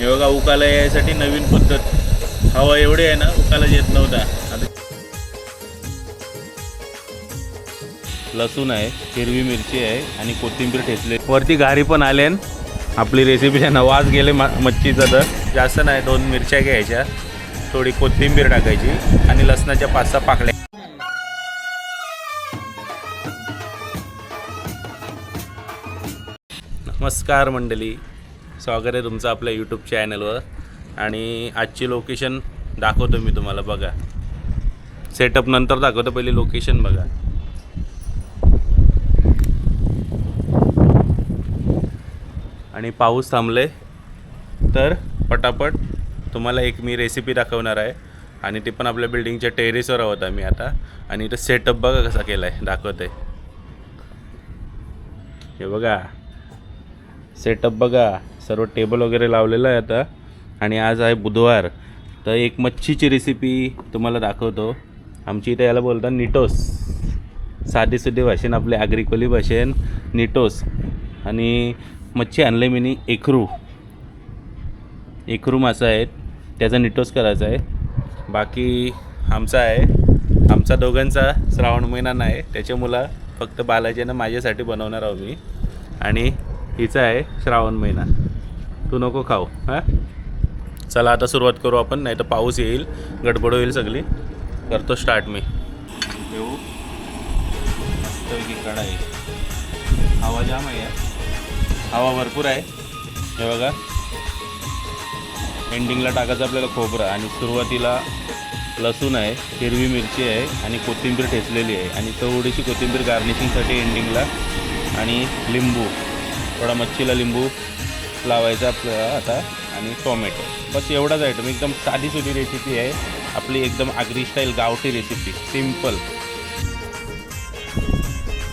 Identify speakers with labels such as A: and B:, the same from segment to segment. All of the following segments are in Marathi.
A: हे बघा उकाला यायसाठी नवीन पद्धत. हवा एवढी आहे ना उकाला येत नव्हता. आता लसूण आहे हिरवी मिरची आहे आणि कोथिंबीर ठेचले. वरती घारी पण आले आपली रेसिपी आहे ना वास गेले मच्छीचा तर. जास्त नाही दोन मिरच्या घ्यायच्या. थोडी कोथिंबीर टाकायची आणि लसणाच्या पाच सहा पाकळ्या. नमस्कार मंडळी. स्वागत आहे तुमचं आपल्या यूट्यूब चॅनलवर आणि आजची लोकेशन दाखवतो मी तुम्हाला बघा. सेटअप नंतर दाखवतो पहिले लोकेशन बघा. आणि पाऊस थांबले तर पटापट तुम्हाला एक मी रेसिपी दाखवणार आहे. आणि ती पण आपल्या बिल्डिंगच्या टेरेसवर आहोत आम्ही आता. आणि इथं सेटअप बघा कसा केला आहे दाखवत आहे हे बघा. सेटअप बघा. सर्व टेबल वगैरे लावलेलं आहे आता. आणि आज आहे बुधवार. तर एक मच्छीची रेसिपी तुम्हाला दाखवतो. आमची इथे याला बोलतात निटोस. साधी सुधी भाषेन आपली आग्रिकोली भाषेन निटोस. आणि मच्छी आणले मी एकरू. एकरू मासा आहेत त्याचा निटोस करायचा आहे. बाकी आमचा आहे. आमचा दोघांचा श्रावण महिना नाही. त्याच्यामुळं फक्त बालाजीनं माझ्यासाठी बनवणार आहोत मी. आणि हिचा आहे श्रावण महिना. तू नको खाऊ हां? चला आता सुरुवात करू आपण नाही तर पाऊस येईल गडबड होईल सगळी. करतो स्टार्ट मी. देऊ. मस्तपैकी कढाई हवा जाम आहे हवा भरपूर आहे. हे बघा. एंडिंगला टाकायचं आपल्याला खोबरं आणि सुरुवातीला लसूण आहे हिरवी मिरची आहे आणि कोथिंबीर ठेचलेली आहे. आणि थोडीशी कोथिंबीर गार्निशिंगसाठी एंडिंगला आणि लिंबू. थोडा मच्छीला लिंबू लावायचा आपल्याला आता आणि टोमॅटो. बस एवढाच आयटम एकदम साधीसुधी रेसिपी आहे. आपली एकदम आगरी स्टाईल गावठी रेसिपी सिंपल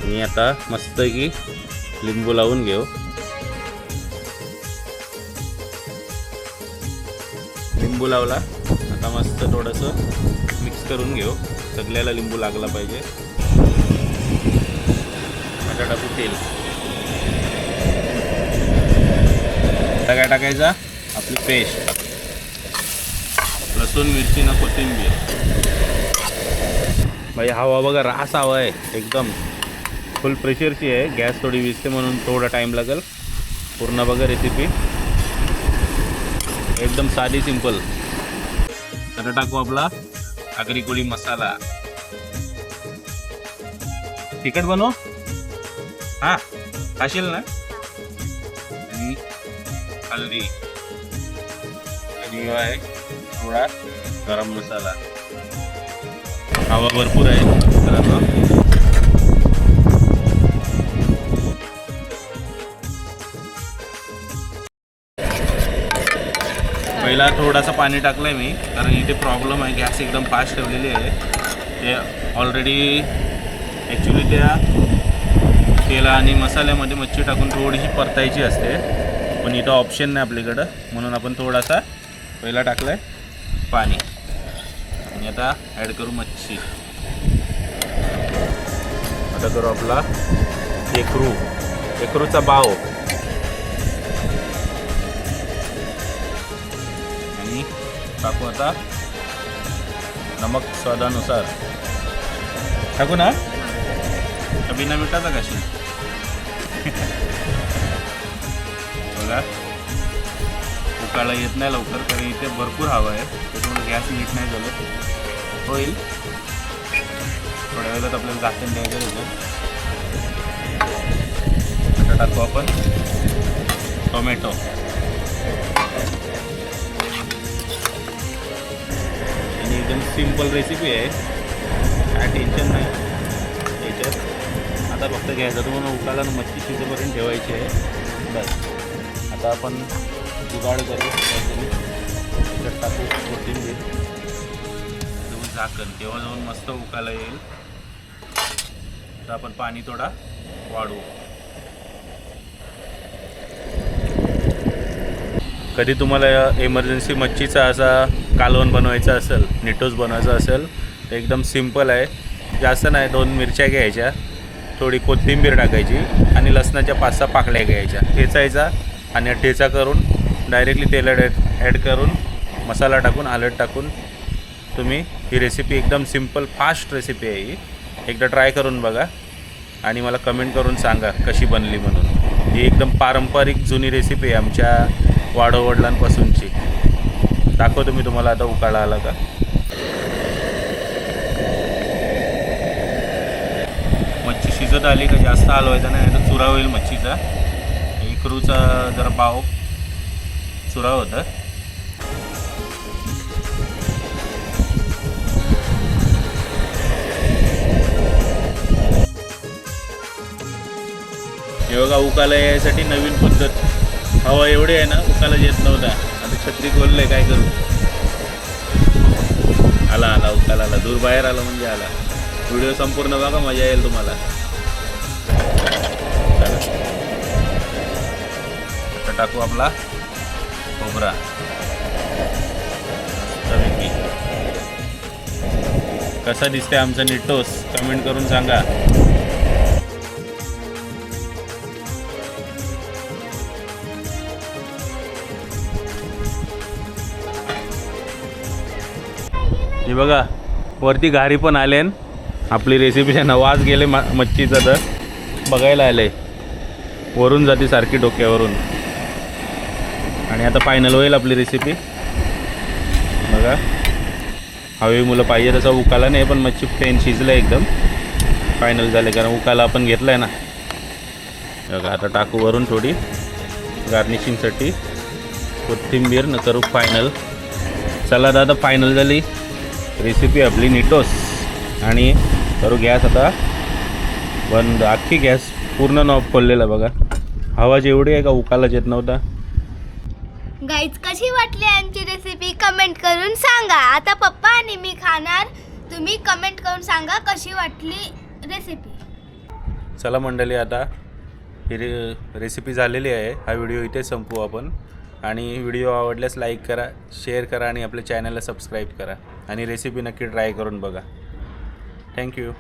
A: मी आता मस्त की लिंबू लावून घेऊ. लिंबू लावला. आता मस्त थोडंसं मिक्स करून घेऊ. सगळ्याला लिंबू लागला पाहिजे. बटाटा टाकू तेल. आता काय टाकायचा? आपली पेस्ट. लसूण मिरची ना कोथिंबीर. भाई हवा बघा रास हवा आहे एकदम. फुल प्रेशरची आहे. गॅस थोडी विजते म्हणून थोडा टाईम लागेल. पूर्ण बघा रेसिपी एकदम साधी सिंपल तर टाकू आपला आगरी कोळी मसाला. तिखट बनव. हा खाशील ना? हल्दी. आणि आहे थोडा गरम मसाला. हवा भरपूर आहे मित्रांनो. पहिला थोडासा पाणी टाकलं आहे मी कारण इथे प्रॉब्लेम आहे गॅस एकदम फास्ट ठेवलेली आहे. ते ऑलरेडी ॲक्च्युली त्या तेला आणि मसाल्यामध्ये मच्छी टाकून थोडीशी परतायची असते. पण इथं ऑप्शन नाही आपल्याकडं. म्हणून आपण थोडासा पहिला टाकला आहे पाणी. आणि आता ॲड करू मच्छी. आता करू आपला एकरू. एकरूचा बाव. आणि टाकू आता नमक स्वादानुसार. टाकू ना? बिना मिठाचा कशी उकाळा येत नाही लवकर कारण इथे भरपूर हवा आहे. त्याच्यामुळे गॅस नीट नाही झालं होईल. थोड्या वेळात आपल्याला झाकण द्यायचं होतं आता टाकू आपण. टोमॅटो. आणि एकदम सिंपल रेसिपी आहे. काय टेन्शन नाही. याच्यात आता फक्त घ्यायचं तुम्हाला उकाला आणि मच्छी शिजेपर्यंत ठेवायची आहे. बस. आता आपण जुगाड करून काहीतरी टाकू कोथिंबीर देऊन झाकण. तेव्हा जाऊन मस्त उकायला येईल. तर आपण पाणी थोडा वाढवू. कधी तुम्हाला इमर्जन्सी मच्छीचा असा कालवण बनवायचा असेल निटोज बनवायचा असेल तर एकदम सिंपल आहे. जास्त नाही दोन मिरच्या घ्यायच्या. थोडी कोथिंबीर टाकायची आणि लसणाच्या पाच सहा पाकळ्या घ्यायच्या. ठेचायचा आणि ठेचा करून डायरेक्टली तेलात ॲड ॲड करून मसाला टाकून आलट टाकून तुम्ही ही रेसिपी एकदम सिंपल फास्ट रेसिपी आहे ही. एकदा ट्राय करून बघा आणि मला कमेंट करून सांगा कशी बनली म्हणून. ही एकदम पारंपरिक जुनी रेसिपी आहे आमच्या वाडवडिलांपासूनची दाखवतो मी तुम्हाला आता उकाळा आला का. मच्छी शिजत आली का जास्त हलवायचा नाही तर चुरा होईल मच्छीचा. इकरूचा जरा पाव. चुरा होता. हे बघा उकाला यायसाठी नवीन पद्धत. हवा एवढी आहे ना उकाला येत नव्हता. आता छत्री खोलले काय करू? आला आला उकाला आला. दूर बाहेर आला म्हणजे आला. व्हिडिओ संपूर्ण बघा मजा येईल तुम्हाला. टाकू आपला. खोबरा कसा दिसते आमचा निटोस कमेंट करून सांगा. हे बघा वरती घारी पण आले आपली रेसिपी नवाज गेले मच्छीचा तर. बघायला आले वरून जाते सारखी डोक्यावरून. आणि आता फायनल होईल आपली रेसिपी बघा. हवी मुलं पाहिजे तसा उकाला नाही पण मच्छी पेन शिजलं एकदम. फायनल झाले कारण उकाला आपण घेतला आहे ना. बघा आता टाकू वरून थोडी. गार्निशिंगसाठी कोथिंबीर न करू फायनल चला दादा फायनल झाली. रेसिपी आपली निटोस. आणि करू गॅस आता. बंद. अख्खी गॅस पूर्ण नॉब खोललेला बघा. हवा जेवढी आहे का उकालाच येत नव्हता.
B: गाईज कशी वाटली आमची रेसिपी कमेंट करून सांगा. आता पप्पा आणि मी खाणार. तुम्ही कमेंट करून सांगा कशी वाटली रेसिपी
A: चला मंडळी आता ही रे रेसिपी झालेली आहे. हा व्हिडिओ इथे संपवू आपण. आणि व्हिडिओ आवडल्यास लाईक करा शेअर करा आणि आपल्या चॅनलला सबस्क्राईब करा. आणि रेसिपी नक्की ट्राय करून बघा. थँक्यू